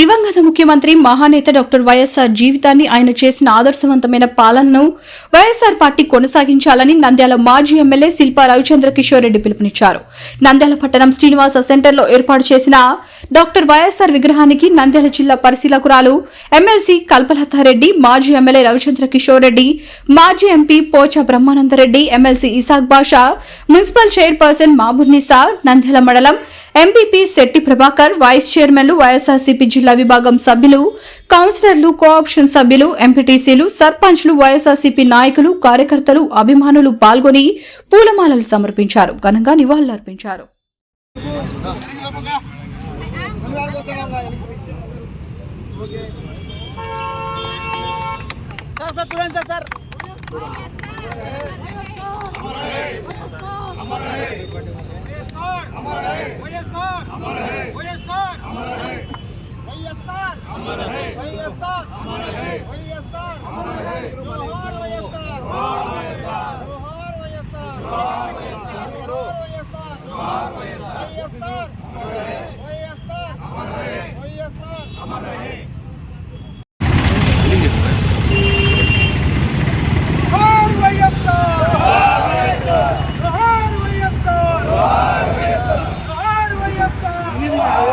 దివంగత ముఖ్యమంత్రి మహానేత డాక్టర్ వైఎస్ఆర్ జీవితాన్ని ఆయన చేసిన ఆదర్శవంతమైన పాలనను వైఎస్ఆర్ పార్టీ కొనసాగించాలని నంద్యాల మాజీ ఎమ్మెల్యే శిల్పా రవిచంద్ర కిషోర్ రెడ్డి పిలుపునిచ్చారు. నంద్యాల పట్టణం శ్రీనివాస సెంటర్లో ఏర్పాటు చేసిన డాక్టర్ వైఎస్ఆర్ విగ్రహానికి నంద్యాల జిల్లా పరిశీలకురాలు ఎమ్మెల్సీ కల్పలతారెడ్డి మాజీ ఎమ్మెల్యే రవిచంద్ర కిషోర్ రెడ్డి మాజీ MP Pocha Brahmanandareddy MLC Isaq Basha municipal chairperson Mabunnisa Nandyal మండలం ఎంపీపీ శెట్టి ప్రభాకర్ వైస్ చైర్మన్లు వైఎస్ఆర్సీపీ జిల్లా విభాగం సభ్యులు కౌన్సిలర్లు కోఆప్షన్ సభ్యులు ఎంపీటీసీలు సర్పంచ్లు వైఎస్ఆర్సీపీ నాయకులు కార్యకర్తలు అభిమానులు పాల్గొని పూలమాలలు సమర్పించారు. ఘనంగా నివాళులర్పించారు. సార్ సార్ చూడండి సార్ సార్ వైఎస్ఆర్ వైఎస్ఆర్ వైఎస్ఆర్ జోహార్ వైఎస్ఆర్ జోహార్ వైఎస్ఆర్ జోహార్ వైఎస్ఆర్ వైఎస్ఆర్ వైఎస్ఆర్ వైఎస్ఆర్ జోహార్ వైఎస్ఆర్ జోహార్ వైఎస్ఆర్ జోహార్ వైఎస్ఆర్ మన నాయకత్వం మన నాయకత్వం మన నాయకత్వం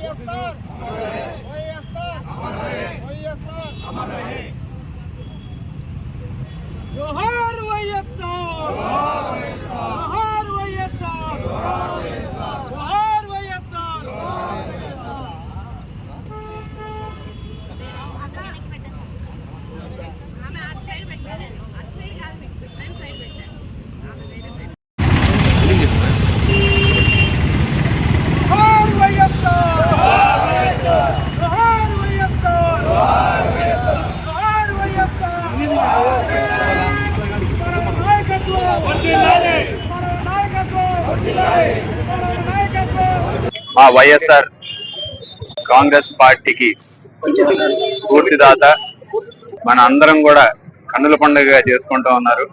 వైఎస్ఆర్ వైఎస్ఆర్ జోహార్ వైఎస్ఆర్ జోహార్ వైఎస్ఆర్ జోహార్ వైఎస్ఆర్ వైఎస్ఆర్ వైఎస్ఆర్ వైఎస్ఆర్ జోహార్ వైఎస్ఆర్ జోహార్ వైఎస్ఆర్ జోహార్ వైఎస్ఆర్ అక్కడ వెనక్కి పెట్టేస్తాను ఆమె అటు సైడ్ పెట్టాను అటు సైడ్ కాదు ఫ్రంట్ సైడ్ పెట్టాను ఆమె వేరే పెట్టాను జోహార్ వైఎస్ఆర్ జోహార్ వైఎస్ఆర్ జోహార్ వైఎస్ఆర్ మన నాయకత్వం మన నాయకత్వం మన నాయకత్వం మా వైఎస్ఆర్ కాంగ్రెస్ పార్టీకి స్ఫూర్తిదాత. మన అందరం కూడా కన్నుల పండుగగా చేసుకుంటూ ఉన్నారు.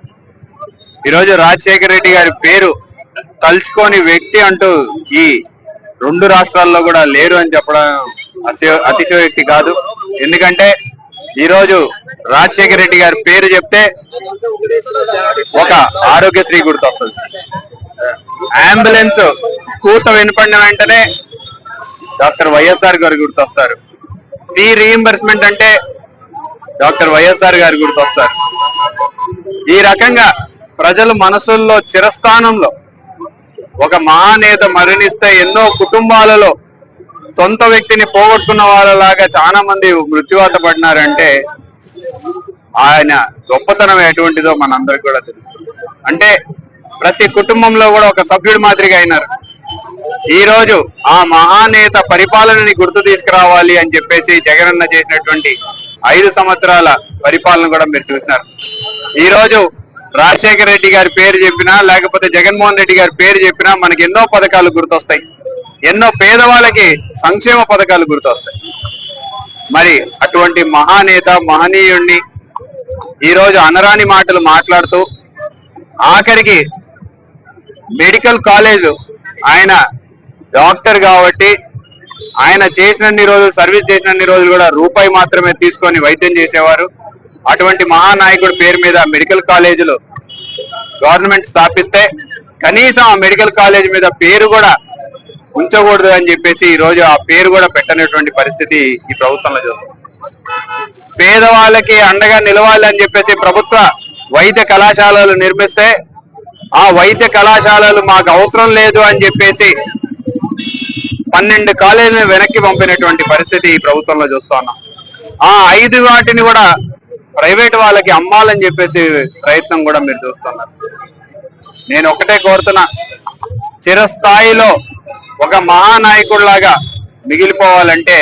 ఈరోజు రాజశేఖర రెడ్డి గారి పేరు తలుచుకోని వ్యక్తి అంటూ ఈ రెండు రాష్ట్రాల్లో కూడా లేరు అని చెప్పడం అతిశయోక్తి కాదు. ఎందుకంటే ఈరోజు రాజశేఖర రెడ్డి గారి పేరు చెప్తే ఒక ఆరోగ్యశ్రీ గుర్తొస్తుంది. అంబులెన్స్ కూత వినపడిన వెంటనే డాక్టర్ వైఎస్ఆర్ గారు గుర్తొస్తారు. ఫీ రీఎంబర్స్మెంట్ అంటే డాక్టర్ వైఎస్ఆర్ గారు గుర్తొస్తారు. ఈ రకంగా ప్రజల మనసుల్లో చిరస్థానంలో ఒక మహానేత మరణిస్తే ఎన్నో కుటుంబాలలో సొంత వ్యక్తిని పోగొట్టుకున్న వాళ్ళలాగా చాలా మంది మృత్యువాత పడినారంటే ఆయన గొప్పతనం ఎటువంటిదో మనందరికి కూడా తెలుస్తుంది. అంటే ప్రతి కుటుంబంలో కూడా ఒక సభ్యుడి మాదిరిగా అయినారు. ఈ రోజు ఆ మహానేత పరిపాలనని గుర్తు తీసుకురావాలి అని చెప్పేసి జగనన్న చేసినటువంటి ఐదు సంవత్సరాల పరిపాలన కూడా మీరు చూసినారు. ఈ రోజు రాజశేఖర రెడ్డి గారి పేరు చెప్పినా లేకపోతే జగన్మోహన్ రెడ్డి గారి పేరు చెప్పినా మనకి ఎన్నో పథకాలు గుర్తొస్తాయి. ఎన్నో పేదవాళ్ళకి సంక్షేమ పథకాలు గుర్తొస్తాయి. మరి అటువంటి మహానేత మహనీయుణ్ణి ఈరోజు అనరాని మాటలు మాట్లాడుతూ ఆఖరికి మెడికల్ కాలేజ్ ఆయన డాక్టర్ కాబట్టి ఆయన చేసినన్ని రోజులు సర్వీస్ చేసినన్ని రోజులు కూడా రూపాయి మాత్రమే తీసుకొని వైద్యం చేసేవారు. అటువంటి మహానాయకుడి పేరు మీద మెడికల్ కాలేజీలు గవర్నమెంట్ స్థాపిస్తే కనీసం ఆ మెడికల్ కాలేజ్ మీద పేరు కూడా ఉంచకూడదు అని చెప్పేసి ఈ రోజు ఆ పేరు కూడా పెట్టనటువంటి పరిస్థితి ఈ ప్రభుత్వంలో చూస్తుంది పేదవాళ్ళకి అండగా నిలవాలి అని చెప్పేసి ప్రభుత్వ వైద్య కళాశాలలు నిర్మిస్తే ఆ వైద్య కళాశాలలు మాకు అవసరం లేదు అని చెప్పేసి పన్నెండు కాలేజీలను వెనక్కి పంపినటువంటి పరిస్థితి ఈ ప్రభుత్వంలో చూస్తున్నాం ఆ ఐదు వాటిని కూడా ప్రైవేట్ వాళ్ళకి అమ్మాలని చెప్పేసి ప్రయత్నం కూడా మీరు చూస్తున్నారు నేను ఒకటే కోరుతున్నా చిరస్థాయిలో ఒక మహానాయకుడిలాగా మిగిలిపోవాలంటే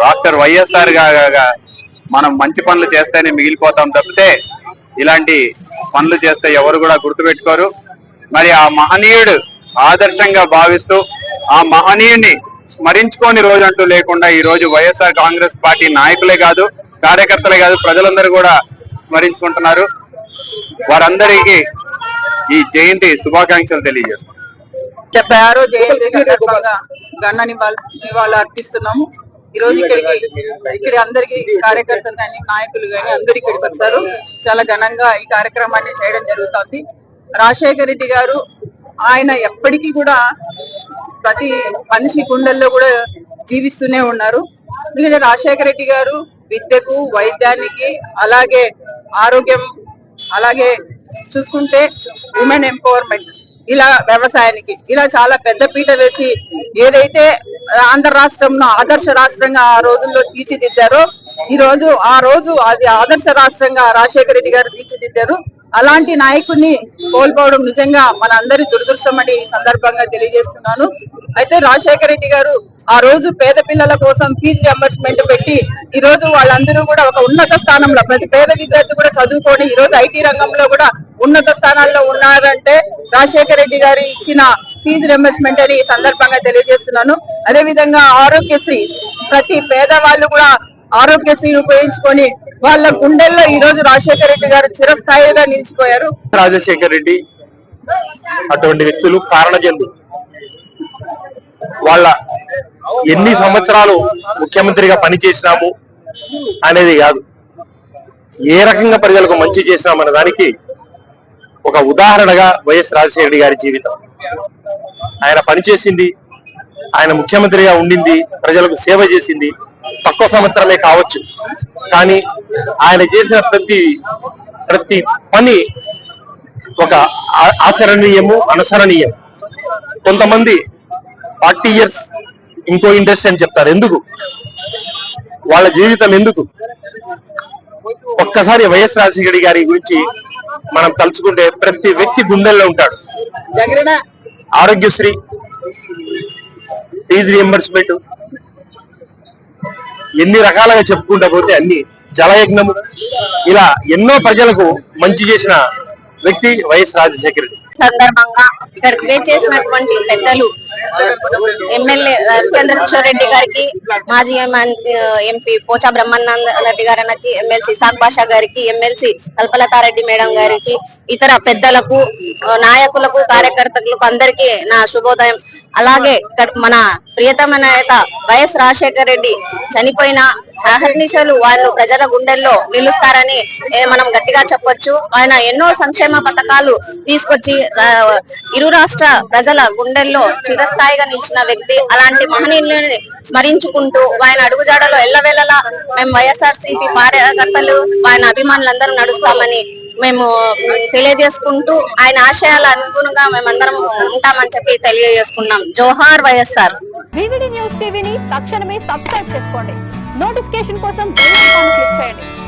డాక్టర్ వైఎస్ఆర్ గాగా మనం మంచి పనులు చేస్తేనే మిగిలిపోతాం తప్పితే ఇలాంటి పనులు చేస్తే ఎవరు కూడా గుర్తుపెట్టుకోరు. మరి ఆ మహనీయుడు ఆదర్శంగా భావిస్తూ ఆ మహనీయుని స్మరించుకోని రోజు అంటూ లేకుండా ఈ రోజు వైఎస్ఆర్ కాంగ్రెస్ పార్టీ నాయకులే కాదు కార్యకర్తలే కాదు ప్రజలందరూ కూడా స్మరించుకుంటున్నారు. వారందరికీ ఈ జయంతి శుభాకాంక్షలు తెలియజేస్తున్నారు డెబ్బై ఆరో జయంతి సందర్భంగా గన్న నివాళ అర్పిస్తున్నాము. ఈ రోజు ఇక్కడికి ఇక్కడ అందరికి కార్యకర్తలు కానీ నాయకులు కానీ అందరు ఇక్కడికి వచ్చారు. చాలా ఘనంగా ఈ కార్యక్రమాన్ని చేయడం జరుగుతుంది. రాజశేఖర రెడ్డి గారు ఆయన ఎప్పటికీ కూడా ప్రతి మనిషి గుండెల్లో కూడా జీవిస్తూనే ఉన్నారు. ఎందుకంటే రాజశేఖర రెడ్డి గారు విద్యకు వైద్యానికి అలాగే ఆరోగ్యం అలాగే చూసుకుంటే ఉమెన్ ఎంపవర్మెంట్ ఇలా వ్యవసాయానికి ఇలా చాలా పెద్ద పీట వేసి ఏదైతే ఆంధ్ర రాష్ట్రంను ఆదర్శ రాష్ట్రంగా ఆ రోజుల్లో తీర్చిదిద్దారో ఈ రోజు ఆ రోజు అది ఆదర్శ రాష్ట్రంగా రాజశేఖర రెడ్డి గారు తీర్చిదిద్దారు. అలాంటి నాయకుడిని కోల్పోవడం నిజంగా మన అందరి దురదృష్టం అని సందర్భంగా తెలియజేస్తున్నాను. అయితే రాజశేఖర రెడ్డి గారు ఆ రోజు పేద పిల్లల కోసం ఫీజు రియంబర్స్మెంట్ పెట్టి ఈ రోజు వాళ్ళందరూ కూడా ఒక ఉన్నత స్థానంలో ప్రతి పేద విద్యార్థి కూడా చదువుకొని ఈ రోజు ఐటీ రంగంలో కూడా ఉన్నత స్థానాల్లో ఉన్నారంటే రాజశేఖర రెడ్డి గారు ఇచ్చిన ఫీజు రియంబర్స్మెంట్ అని సందర్భంగా తెలియజేస్తున్నాను. అదే విధంగా ఆరోగ్యశ్రీ ప్రతి పేదవాళ్ళు కూడా ఆరోగ్యశ్రీని ఉపయోగించుకొని వాళ్ళ గుండెల్లో ఈ రోజు రాజశేఖర రెడ్డి గారు చిరస్థాయిగా నిలిచిపోయారు. రాజశేఖర రెడ్డి అటువంటి వ్యక్తులు కారణజన్లు. వాళ్ళ ఎన్ని సంవత్సరాలు ముఖ్యమంత్రిగా పనిచేసినాము అనేది కాదు. ఏ రకంగా ప్రజలకు మంచి చేసినామన్న దానికి ఒక ఉదాహరణగా వైఎస్ రాజశేఖర రెడ్డి గారి జీవితం. ఆయన పనిచేసింది ఆయన ముఖ్యమంత్రిగా ఉండింది ప్రజలకు సేవ చేసింది తక్కువ సంవత్సరమే కావచ్చు. కానీ ఆయన చేసిన ప్రతి ప్రతి పని ఒక ఆచరణీయము అనుసరణీయం. కొంతమంది ఫార్టీ ఇయర్స్ ఇంకో ఇండస్ట్రీ అని చెప్తారు. ఎందుకు? వాళ్ళ జీవితం ఎందుకు? ఒక్కసారి వైఎస్ రాజశేఖర గారి గురించి మనం తలుచుకుంటే ప్రతి వ్యక్తి గుండెల్లో ఉంటాడు. ఆరోగ్యశ్రీ ఫీజు రియంబర్స్మెంట్ ఎన్ని రకాలుగా చెప్పుకుంటా పోతే అన్ని జలయజ్ఞము ఇలా ఎన్నో ప్రజలకు మంచి చేసిన వ్యక్తి వైఎస్ రాజశేఖర రెడ్డి. సందర్భంగా ఇక్కడికి వేచేసినటువంటి పెద్దలు ఎమ్మెల్యే చంద్రకిషోర్ రెడ్డి గారికి మాజీ ఎంపీ పోచా బ్రహ్మానంద రెడ్డి గారికి ఎమ్మెల్సీ సాక్ బాషా గారికి ఎమ్మెల్సీ కల్పలతారెడ్డి మేడం గారికి ఇతర పెద్దలకు నాయకులకు కార్యకర్తలకు అందరికీ నా శుభోదయం. అలాగే ఇక్కడ మన ప్రియతమ నేత వైఎస్ రాజశేఖర రెడ్డి చనిపోయిన అహర్నిశలు వాళ్ళు ప్రజల గుండెల్లో నిలుస్తారని మనం గట్టిగా చెప్పొచ్చు. ఆయన ఎన్నో సంక్షేమ పథకాలు తీసుకొచ్చి ఇరు రాష్ట్ర ప్రజల గుండెల్లో చిరస్థాయిగా నిలిచిన వ్యక్తి అలాంటి మహనీయులని స్మరించుకుంటూ ఆయన అడుగుజాడలో ఎల్లవేళలా మేము వైఎస్ఆర్ సిపి కార్యకర్తలు ఆయన అభిమానులందరూ నడుస్తామని మేము తెలియజేసుకుంటూ ఆయన ఆశయాల అనుగుణంగా మేమందరం ఉంటామని చెప్పి తెలియజేసుకున్నాం. జోహార్ వైఎస్ఆర్. న్యూస్ టీవీని తక్షణమే సబ్స్క్రైబ్ చేసుకోండి. నోటిఫికేషన్ కోసం క్లిక్ చేయండి.